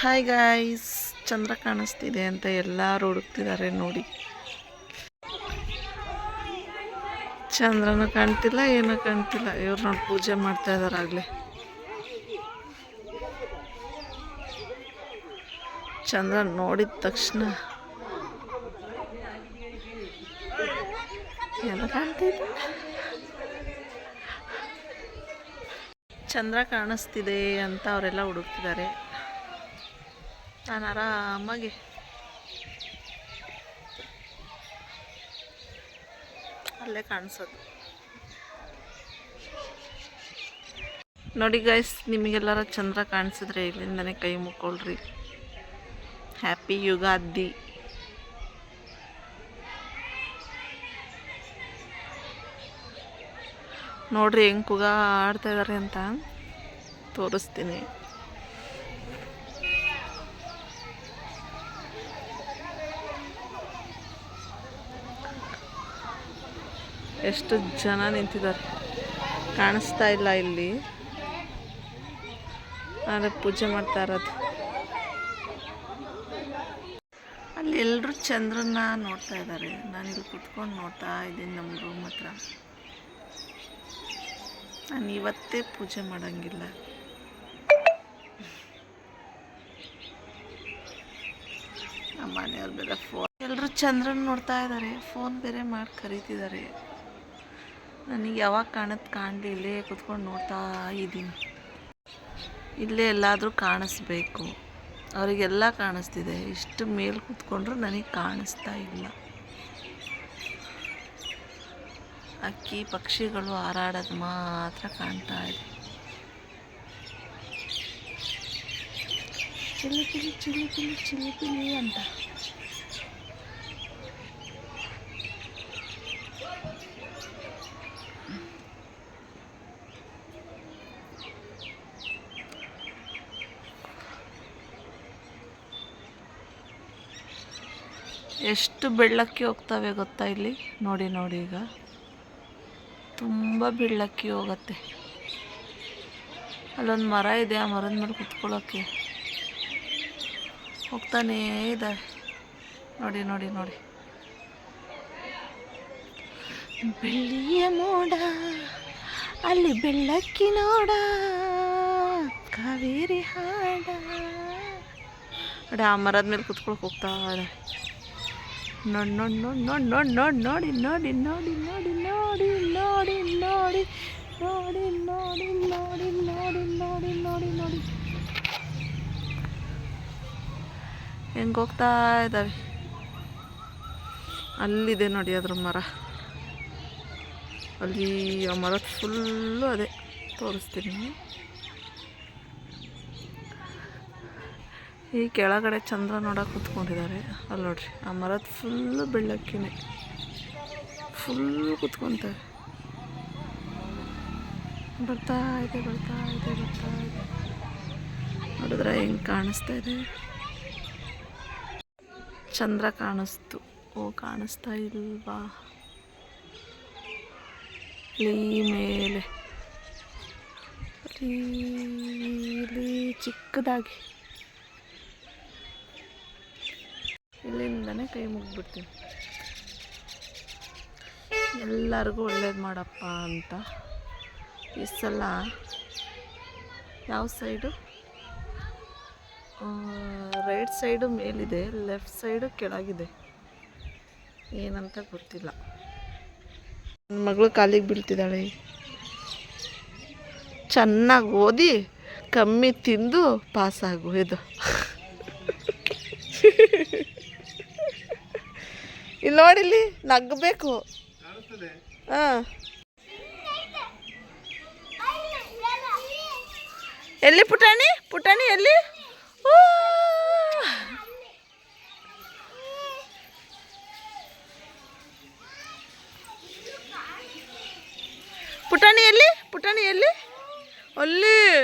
Hi guys ಚಂದ್ರ ಕಾಣಿಸ್ತಿದೆ ಅಂತ ಎಲ್ಲರೂ ಹುಡುಕ್ತಿದ್ದಾರೆ ನೋಡಿ. ಚಂದ್ರನ ಕಾಣ್ತಿಲ್ಲ, ಏನೂ ಕಾಣ್ತಿಲ್ಲ. ಇವ್ರು ನೋಡಿ ಪೂಜೆ ಮಾಡ್ತಾ ಇದಾರೆ ಆಗಲೇ. ಚಂದ್ರ ನೋಡಿದ ತಕ್ಷಣ ಎಲ್ಲ ಚಂದ್ರ ಕಾಣಿಸ್ತಿದೆ ಅಂತ ಅವರೆಲ್ಲ ಹುಡುಕ್ತಿದ್ದಾರೆ ನಾನು ಆರಾಮಾಗಿ. ಅಲ್ಲೇ ಕಾಣಿಸೋದು. ನೋಡಿ ಗಾಯ್ಸ್ ನಿಮಗೆಲ್ಲರ ಚಂದ್ರ ಕಾಣಿಸಿದ್ರೆ ಇಲ್ಲಿಂದನೇ ಕೈ ಮುಕ್ಕೊಳ್ರಿ. ಹ್ಯಾಪಿ ಯುಗಾದಿ ನೋಡ್ರಿ ಹೆಂಗೆ ಕುಗ ಆಡ್ತಾ ಇದ್ದಾರೆ ಅಂತ ತೋರಿಸ್ತೀನಿ. ಎಷ್ಟು ಜನ ನಿಂತಿದ್ದಾರೆ. ಕಾಣಿಸ್ತಾ ಇಲ್ಲ ಇಲ್ಲಿ. ಆದರೆ ಪೂಜೆ ಮಾಡ್ತಾ ಇರೋದು. ಅಲ್ಲಿ ಎಲ್ಲರೂ ಚಂದ್ರನ್ನ ನೋಡ್ತಾ ಇದ್ದಾರೆ. ನಾನು ಇಲ್ಲಿ ಕುತ್ಕೊಂಡು ನೋಡ್ತಾ ಇದ್ದೀನಿ ನಮ್ಮ ರೂಮ್ ಹತ್ರ. ನಾನು ಇವತ್ತೇ ಪೂಜೆ ಮಾಡೋಂಗಿಲ್ಲ. ನಮ್ಮ ಮನೆಯವ್ರು ಬೇರೆ ಫೋನ್ ಎಲ್ಲರೂ ಚಂದ್ರನ ನೋಡ್ತಾ ಇದ್ದಾರೆ. ಫೋನ್ ಬೇರೆ ಮಾಡಿ ಕರೀತಿದ್ದಾರೆ. ನನಗೆ ಯಾವಾಗ ಕಾಣುತ್ತೆ ಕಾಣಲಿ ಇಲ್ಲೇ ಕುತ್ಕೊಂಡು ನೋಡ್ತಾ ಇದ್ದೀನಿ. ಇಲ್ಲೇ ಎಲ್ಲಾದರೂ ಕಾಣಿಸ್ಬೇಕು. ಅವರಿಗೆಲ್ಲ ಕಾಣಿಸ್ತಿದೆ. ಇಷ್ಟು ಮೇಲೆ ಕೂತ್ಕೊಂಡ್ರು ನನಗೆ ಕಾಣಿಸ್ತಾ ಇಲ್ಲ. ಅಕ್ಕಿ ಪಕ್ಷಿಗಳು ಹಾರಾಡೋದು ಮಾತ್ರ ಕಾಣ್ತಾ ಇದೆ. ಚಿಲಿ ಚಿಲಿ ಚಿಲಿ ಚಿಲಿ ಚಿಲಿ ಅಂತ. ಎಷ್ಟು ಬೆಳ್ಳಕ್ಕಿ ಹೋಗ್ತವೆ ಗೊತ್ತಾ ಇಲ್ಲಿ? ನೋಡಿ ನೋಡಿ ಈಗ. ತುಂಬ ಬೆಳ್ಳಕ್ಕಿ ಹೋಗತ್ತೆ. ಅಲ್ಲೊಂದು ಮರ ಇದೆ, ಆ ಮರದ ಮೇಲೆ ಕುತ್ಕೊಳ್ಳೋಕ್ಕೆ ಹೋಗ್ತಾನೇ ಇದ್ದಾವೆ ನೋಡಿ ನೋಡಿ ನೋಡಿ. ಬೆಳ್ಳಿಯ ಮೋಡ, ಅಲ್ಲಿ ಬೆಳ್ಳಕ್ಕಿ ನೋಡ, ಕಾವೇರಿ ಹಾಡ. ನೋಡಿ ಆ ಮರದ ಮೇಲೆ ಕುತ್ಕೊಳಕ್ಕೆ ಹೋಗ್ತಾ ಇದೆ ನೋಡಿ ನೋಡಿ ನೋಡಿ ನೋಡಿ ನೋಡಿ ನೋಡಿ ನೋಡಿ ನೋಡಿ ನೋಡಿ ನೋಡಿ ನೋಡಿ ನೋಡಿ ನೋಡಿ ನೋಡಿ ನೋಡಿ ನೋಡಿ ನೋಡಿ ನೋಡಿ ನೋಡಿ ಹೆಂಗೆ ಹೋಗ್ತಾ ಇದ್ದಾವೆ ಅಲ್ಲಿದೆ ನೋಡಿ ಅದ್ರ ಮರ ಅಲ್ಲಿ ಆ ಮರದ ಫುಲ್ಲು ಅದೇ ತೋರಿಸ್ತೀನಿ ಈ ಕೆಳಗಡೆ ಚಂದ್ರ ನೋಡೋಕೆ ಕುತ್ಕೊಂಡಿದ್ದಾರೆ. ಅಲ್ಲಿ ನೋಡ್ರಿ, ಆ ಮರದ ಫುಲ್ಲು ಬೆಳ್ಳಕ್ಕಿನೇ ಫುಲ್ ಕುತ್ಕೊತಾರೆ. ಬರ್ತಾ ಇದೆ ಬರ್ತಾ ಇದೆ ಬರ್ತಾ ಇದೆ. ನೋಡಿದ್ರೆ ಹೆಂಗೆ ಕಾಣಿಸ್ತಾ ಇದೆ. ಚಂದ್ರ ಕಾಣಿಸ್ತು. ಓ, ಕಾಣಿಸ್ತಾ ಇಲ್ವಾ? ಇಲ್ಲಿ ಮೇಲೆ. ಚಿಕ್ಕದಾಗಿ. ಇಲ್ಲಿಂದನೇ ಕೈ ಮುಗ್ಬಿಡ್ತೀನಿ. ಎಲ್ಲರಿಗೂ ಒಳ್ಳೇದು ಮಾಡಪ್ಪ ಅಂತ. ಈ ಸಲ ಯಾವ ಸೈಡು ರೈಟ್ ಸೈಡು ಮೇಲಿದೆ ಲೆಫ್ಟ್ ಸೈಡು ಕೆಳಗಿದೆ. ಏನಂತ ಗೊತ್ತಿಲ್ಲ. ನನ್ನ ಮಗಳು ಕಾಲಿಗೆ ಬೀಳ್ತಿದ್ದಾಳೆ. ಚೆನ್ನಾಗಿ ಓದಿ, ಕಮ್ಮಿ ತಿಂದು ಪಾಸಾಗು ಇದು ಇಲ್ಲಿ ನೋಡಿಲ್ಲಿ ನಗ್ಬೇಕು. ಹಾಂ. ಎಲ್ಲಿ ಪುಟಾಣಿ? ಪುಟಾಣಿ ಎಲ್ಲಿ! ಪುಟಾಣಿ ಎಲ್ಲಿ? ಪುಟಾಣಿ ಎಲ್ಲಿ? ಅಲ್ಲಿ.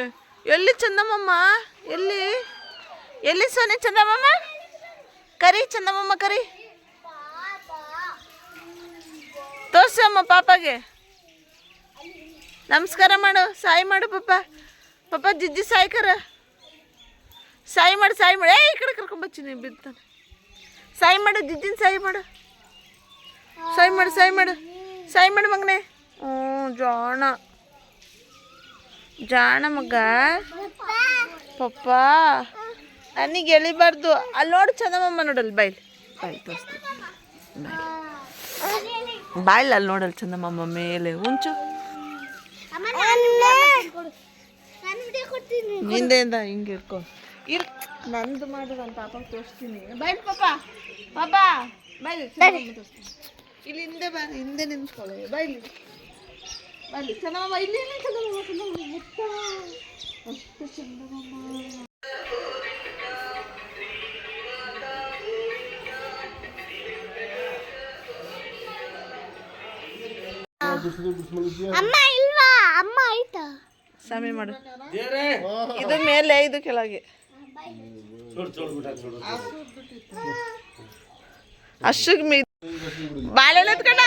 ಎಲ್ಲಿ ಚಂದಮ್ಮಮ್ಮ? ಎಲ್ಲಿ? ಎಲ್ಲಿ ಸೋನೆ ಚಂದಮ್ಮಮ್ಮ? ಕರಿ ಚಂದಮ್ಮಮ್ಮ ಕರಿ. ತೋರ್ಸು ಪಾಪಾಗೆ. ನಮಸ್ಕಾರ ಮಾಡು, ಸಾಯಿ ಮಾಡು ಪಾಪ. ಪಾಪ ಜಿಜ್ಜಿ ಸಾಯಿ ಕರ ಸಾಯಿ ಮಾಡು ಸಾಯಿ ಮಾಡು. ಏ ಈ ಕಡೆ ಕರ್ಕೊಂಬಚ್ಚಿನಿ ಬಿದ್ದಾನೆ. ಸಾಯಿ ಮಾಡು, ಜಿಜ್ಜಿನ ಸಾಯಿ ಮಾಡು. ಸಾಯಿ ಮಾಡು ಸಾಯಿ ಮಾಡು. ಸಾಯಿ ಮಾಡು ಮಗನೇ. ಹ್ಞೂ, ಜಾಣ. ಜಾಣ ಮಗ. ಪಪ್ಪ ನನಗೆ ಎಳಿಬಾರ್ದು. ಅಲ್ಲಿ ನೋಡು ಚೆನ್ನಮ್ಮ ನೋಡಲ್ಲಿ ಬೈಲಿ ಬಾಯ್ ತೋರಿಸ್ತೀನಿ. ಅಲ್ಲಿ ನೋಡಲ್ ಚಂದಮಮ್ಮ ಮೇಲೆ ಉಂಚು ಹಿಂದೆಯಿಂದ ಹಿಂಗೆ ಇರ್ಕೊ ಇರ್ ನಂದು ಮಾಡಿದ ಅಂತ ಪಾಪ ತೋರಿಸ್ತೀನಿ. ಬೈಲ್ ಪಾಪ. ಪಾಪ. ಬೈಲ್ ತೋರಿಸ್ತೀನಿ. ಇಲ್ಲಿ ಹಿಂದೆ ಬಾ ಹಿಂದೆ ನಿಂತ್ಕೊಳ್ಳಿ. ಬಾಯ್ಲಿ ಬೈಲಿ ಚಂದಮಮ್ಮ ಇಲ್ಲಿ ಚಂದಮ್ಮ ಚಂದಮಮ್ಮ ಮುತ್ತ ಅಷ್ಟು ಚಂದಮಮ್ಮ ಅಮ್ಮ ಇಲ್ವಾ ಅಮ್ಮ ಆಯ್ತಾ ಸ್ವಾಮಿ ಮಾಡು ಇದು ಮೇಲೆ ಇದು ಕೆಳಗೆ ಅಷ್ಟಕ್ಕೆ ಮೀ ಬಾಳೆಲೆ ಎತ್ಕೊಂಡು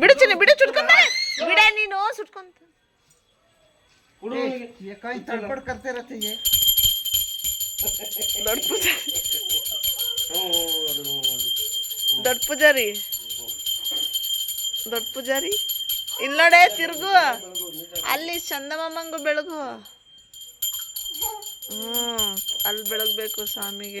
ಬಿಡು ಚಿನ್ನ ಬಿಡು ಚುಟ್ಕೊಂತ ಬಿಡ ನೀನು ಸುಟ್ಕೊಂತ ದೊಡ್ಡ ಪೂಜಾರಿ. ದೊಡ್ಡ ಪೂಜಾರಿ. ದೊಡ್ಡ ಪೂಜಾರಿ. ಇಲ್ಲ ನೋಡೆ ತಿರುಗು. ಅಲ್ಲಿ ಚಂದಮಾಮಂಗು ಬೆಳಗು. ಹ್ಮ್ ಅಲ್ಲಿ ಬೆಳಗ್ಬೇಕು ಸ್ವಾಮಿಗೆ.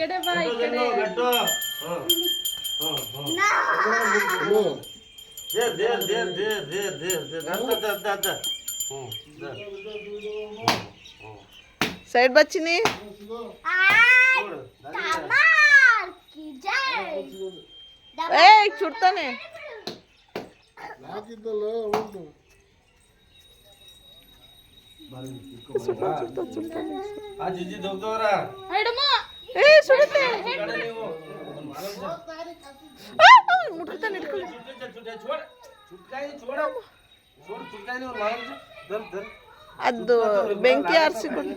ಅತ್ತ ಅತ್ತ ಹ್ಞೂ ದೇರ್ ಸೈಡ್ ಬಚ್ಚಿನಿ ನೋಡು ಏ ಚುಡ್ತಾನೆ ಆ ಜಿಜ್ಜಿ ದೊಗ್ದವ್ರ ಏ ಸುಡುತ್ತೆ ಕಡೆ ನೀವು ಆ, ಆ, ಮುಟ್ಕೊತಾನೆ ಇಟ್ಕೊಳ್ಳಿ ಏ ಸುಡುತ್ತೆ ಮುಟ್ಟಿರ್ತಾನೆ ಇಟ್ಕೊಳ್ಳಿ. ಅದು ಬೆಂಕಿ ಆರಿಸಿಕೊಂಡು.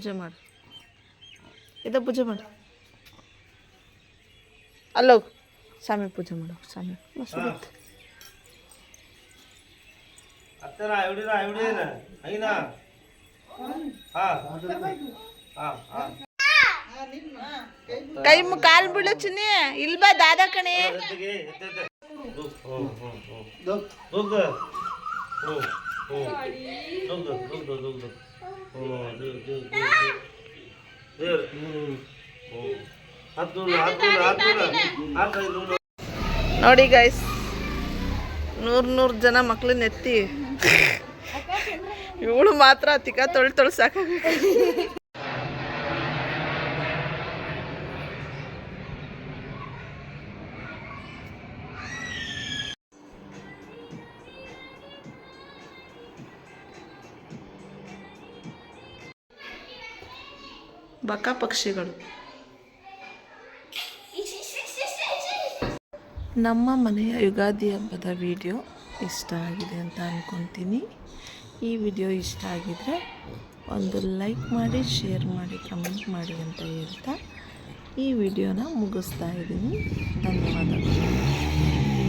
ಪೂಜೆ ಮಾಡು ಇದ ಪೂಜೆ ಮಾಡು ಅಲ್ಲೋಗು ಸ್ವಾಮಿ ಪೂಜೆ ಮಾಡು ಸ್ವಾಮಿ ಮಸ್ತ್ ಬರುತ್ತೆ. ಅತ್ತನ ಎವಡಿನ ಎವಡಿನ ಐನಾ ಹಾ ಹಾ ಹಾ ಕೈ ಮು ಕಾಲು ಬೀಳು ಚಿನ್ನಿ ಇಲ್ಲಿ ಬಾ ದಾದಾ ಕಣೆ ಎತ್ತಿಗೆ ನೋಡಿ ಗೈಸ್ ನೂರು ನೂರು ಜನ ಮಕ್ಳು ನೆತ್ತಿ. ಇವಳು ಮಾತ್ರ ತಿಕ್ಕ ತೊಳ್ ತೊಳ್ ಸಾಕಾಗಬೇಕು ಬಕ ಪಕ್ಷಿಗಳು ನಮ್ಮ ಮನೆಯ ಯುಗಾದಿ ಹಬ್ಬದ ವಿಡಿಯೋ ಇಷ್ಟ ಆಗಿದೆ ಅಂತ ಅಂದ್ಕೊತೀನಿ ಈ ವಿಡಿಯೋ ಇಷ್ಟ ಆಗಿದರೆ ಒಂದು ಲೈಕ್ ಮಾಡಿ, ಶೇರ್ ಮಾಡಿ, ಕಮೆಂಟ್ ಮಾಡಿ ಅಂತ ಹೇಳ್ತಾ ಈ ವಿಡಿಯೋನ ಮುಗಿಸ್ತಾ ಇದ್ದೀನಿ. ಧನ್ಯವಾದಗಳು.